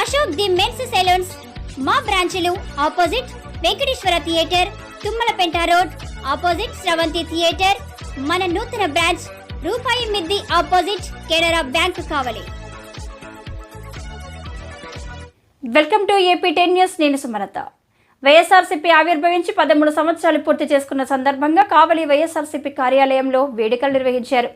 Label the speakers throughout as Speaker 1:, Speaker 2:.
Speaker 1: Ashok the men's salons. మా బ్రాంచులు opposite Venkateswara theatre Tummalapenta road opposite Sravanthi theatre. మన నూతన branch రూపాయి మిద్ది opposite Canara bank Kavali.
Speaker 2: Welcome to AP ten news. నేను సుమలత. వైఎస్ఆర్సీపీ ఆవిర్భవించి పదమూడు సంవత్సరాలు పూర్తి చేసుకున్న సందర్భంగా కావలి వైఎస్ఆర్సీపీ కార్యాలయంలో వేడుకలు నిర్వహించారు.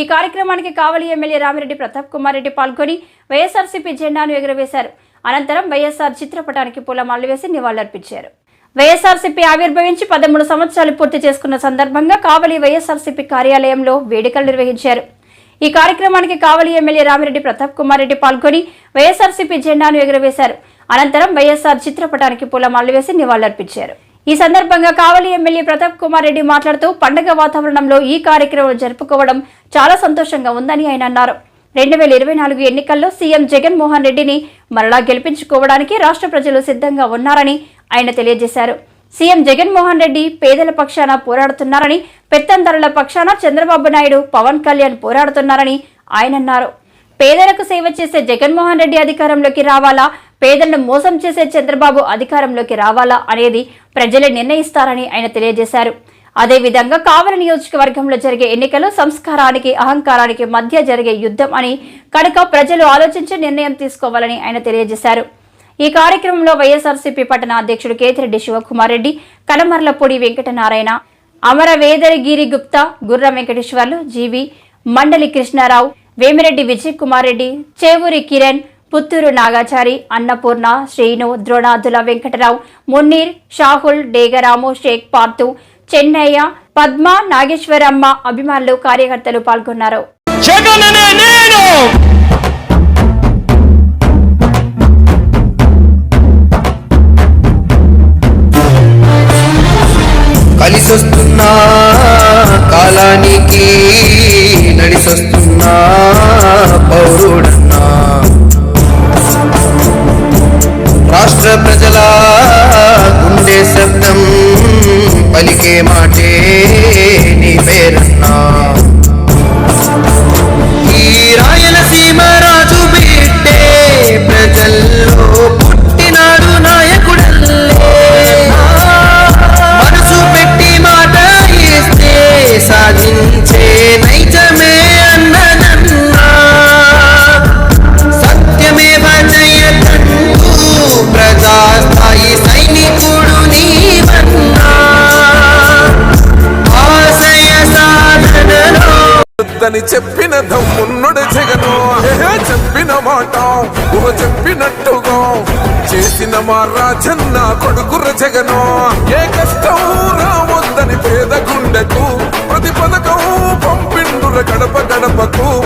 Speaker 2: ఈ కార్యక్రమానికి కావలి ఎమ్మెల్యే రామిరెడ్డి ప్రతాప్ కుమార్ రెడ్డి పాల్గొని వైఎస్ఆర్సీపీ జెండాను ఎగురవేశారు. అనంతరం వైఎస్ఆర్ చిత్రపటానికి పూలమాలలు వేసి నివాళులర్పించారు. వైఎస్ఆర్సీపీ ఆవిర్భవించి పదమూడు సంవత్సరాలు పూర్తి చేసుకున్న సందర్భంగా కావలి వైఎస్ఆర్సీపీ కార్యాలయంలో వేడుకలు నిర్వహించారు. ఈ కార్యక్రమానికి కావలి ఎమ్మెల్యే రామిరెడ్డి ప్రతాప్ కుమార్ రెడ్డి పాల్గొని వైఎస్ఆర్సీపీ జెండాను ఎగురవేశారు. అనంతరం వైఎస్ఆర్ చిత్రపటానికి పూలమాలలు వేసి నివాళులర్పించారు. ఈ సందర్భంగా కావలి ఎమ్మెల్యే ప్రతాప్ కుమార్ రెడ్డి మాట్లాడుతూ పండగ వాతావరణంలో ఈ కార్యక్రమం జరుపుకోవడం చాలా సంతోషంగా ఉందని ఆయన అన్నారు. రెండు వేల ఇరవై నాలుగు ఎన్నికల్లో సీఎం జగన్మోహన్ రెడ్డిని మరలా గెలిపించుకోవడానికి రాష్ట్ర ప్రజలు సిద్ధంగా ఉన్నారని ఆయన తెలియజేశారు. సీఎం జగన్మోహన్ రెడ్డి పేదల పక్షాన పోరాడుతున్నారని పెత్తందరుల పక్షాన చంద్రబాబు నాయుడు పవన్ కళ్యాణ్ పోరాడుతున్నారని ఆయన అన్నారు. పేదలకు సేవ చేసే జగన్మోహన్ రెడ్డి అధికారంలోకి రావాలా? పేదలను మోసం చేసే చంద్రబాబు అధికారంలోకి రావాలా అనేది ప్రజలే నిర్ణయిస్తారని ఆయన తెలియజేశారు. అదేవిధంగా కావల నియోజకవర్గంలో జరిగే ఎన్నికలు సంస్కారానికి అహంకారానికి మధ్య జరిగే యుద్ధం అని కనుక ప్రజలు ఆలోచించి నిర్ణయం తీసుకోవాలని ఆయన తెలియజేశారు. ఈ కార్యక్రమంలో వైఎస్ఆర్సీపీ పట్టణ అధ్యక్షుడు కేతిరెడ్డి శివకుమార్ రెడ్డి కలమర్లపూడి వెంకటనారాయణ అమర వేదరగిరి గుప్తా గుర్రం వెంకటేశ్వర్లు జీవి మండలి కృష్ణారావు వేమిరెడ్డి విజయ్ కుమార్ రెడ్డి చేవూరి కిరణ్ పుత్తూరు నాగాచారి అన్నపూర్ణ శ్రీను ద్రోణాదుల వెంకటరావు మున్నీర్ షాహుల్ డేగరాము షేక్ పార్తు చెన్నయ్య పద్మ నాగేశ్వరమ్మ అభిమానులు కార్యకర్తలు పాల్గొన్నారు.
Speaker 3: కలిసొస్తున్నా కాలానికి నడిసొస్తున్నా పౌరుడన్నా. అలా గుండె శబ్దం పలికే మాటే నీ పేరన్నా.
Speaker 4: వద్దని చెప్పిన దమ్మున్నడు జగను. చెప్పిన మాట ఊహ చెప్పినట్టుగా. చేసిన మా రాజన్న కొడుకుర జగను. ఏ కష్టం రావద్దని పేద గుండెకు ప్రతి పథకం పంపిండుర గడప గడపకు.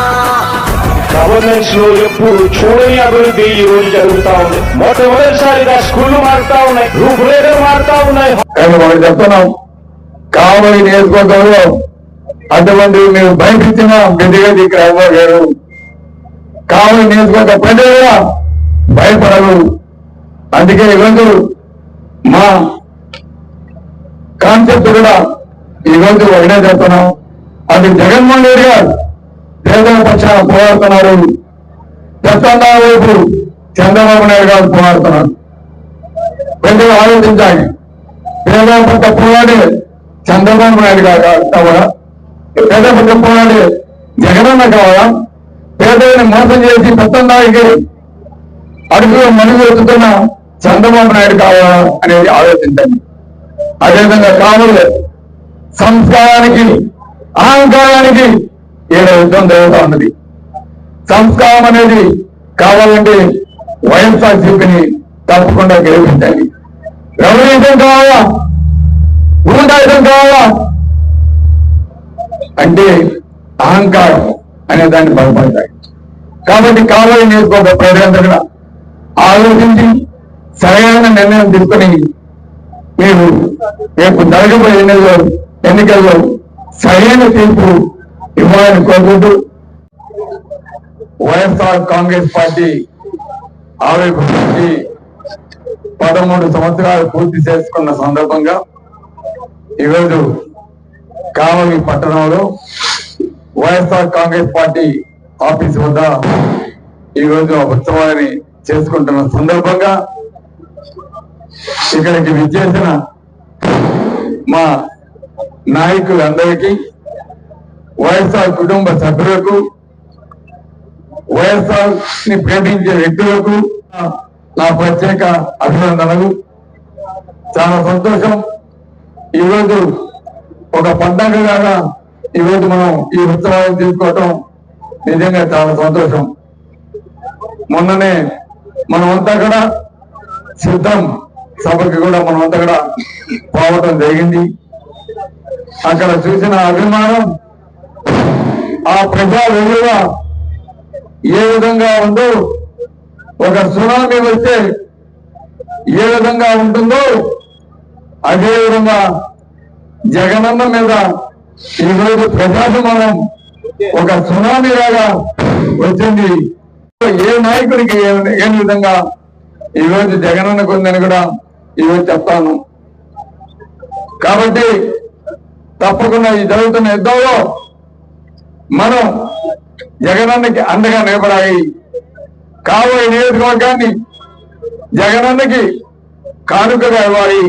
Speaker 5: గవర్నెన్స్లో ఎప్పుడు చూడని అభివృద్ధి ఈ రోజు జరుగుతా ఉంది. మొట్టమొదటిసారిగా స్కూళ్ళు మారుతా ఉన్నాయి. రూపురేఖలు మారుతా ఉన్నాయి.
Speaker 6: కానీ మనం చెప్తున్నాం. కావలి నియోజకవర్గంలో అటువంటి మేము భయపించిన గదిగది రావు గారు కావలి నియోజకవర్గ ప్రజలు కూడా భయపడరు. అందుకే ఈరోజు మా కాన్సెప్ట్ కూడా ఈరోజు ఒకటే చెప్తున్నాం. అది జగన్మోహన్ రెడ్డి గారు పేదల పక్షాన పోరాడుతున్నారు చెప్తున్నా వైపు చంద్రబాబు నాయుడు గారు పోరాడుతున్నారు కొంచెం ఆలోచించాలి. పేద పట్ల పోరాడి చంద్రబాబు నాయుడు గారు కావాలా? పేద పట్ల పోరాడి జగనన్న కావాలా? పేదలను మోసం చేసి పెత్తందానికి అడుగులో మనుగు వెతుకుతున్న చంద్రబాబు నాయుడు కావాలా అనేది ఆలోచించండి. అదేవిధంగా కావాలి సంస్కారానికి అహంకారానికి ఏదో యుద్ధం జరుగుతూ ఉన్నది. సంస్కారం అనేది కావాలంటే వైఎస్ఆర్సీపీని తప్పకుండా గెలిపించాలి. రెవల్యూషన్ కావాలా? గుండాయుధం కావాలా? అంటే అహంకారం అనే దాన్ని బలపడతాయి. కాబట్టి కావాలి నియోజకవర్గ ప్రజలందరూ కూడా ఆలోచించి సరైన నిర్ణయం తీసుకుని మీరు రేపు జరగబోయే ఎన్నికల్లో ఎన్నికల్లో సరైన తీర్పు ఇవ్వాలని కోరుకుంటూ వైఎస్ఆర్ కాంగ్రెస్ పార్టీ ఆవిర్భవించి పదమూడు సంవత్సరాలు పూర్తి చేసుకున్న సందర్భంగా ఈరోజు కావలి పట్టణంలో వైఎస్ఆర్ కాంగ్రెస్ పార్టీ ఆఫీస్ వద్ద ఈరోజు ఆ ఉత్సవాన్ని చేసుకుంటున్న సందర్భంగా ఇక్కడికి విచ్చేసిన మా నాయకులందరికీ వైఎస్ఆర్ కుటుంబ సభ్యులకు వైఎస్ఆర్ని ప్రేమించే వ్యక్తులకు నా ప్రత్యేక అభినందనలు. చాలా సంతోషం. ఈరోజు ఒక పండగగా ఈరోజు మనం ఈ ఉత్సవాన్ని తీసుకోవటం నిజంగా చాలా సంతోషం. మొన్ననే మనమంతా కూడా సిద్ధం సభకి కూడా మనమంతా కూడా పోవటం జరిగింది. అక్కడ చూసిన అభిమానం ఆ ప్రజా విలువ ఏ విధంగా ఉందో ఒక సునామీ వస్తే ఏ విధంగా ఉంటుందో అదే విధంగా జగనన్న మీద ఈరోజు ప్రజాభిమానం ఒక సునామీ లాగా వచ్చింది. ఏ నాయకుడికి ఏ- విధంగా ఈరోజు జగనన్నకు ఉందని కూడా ఈరోజు చెప్తాను. కాబట్టి తప్పకుండా ఈ జరుగుతున్న యుద్ధంలో మనం జగనన్నకి అండగా నిలబడాలి. కాబోయే నియోజకవర్గాన్ని జగనన్నకి కానుకగా ఇవ్వాలి.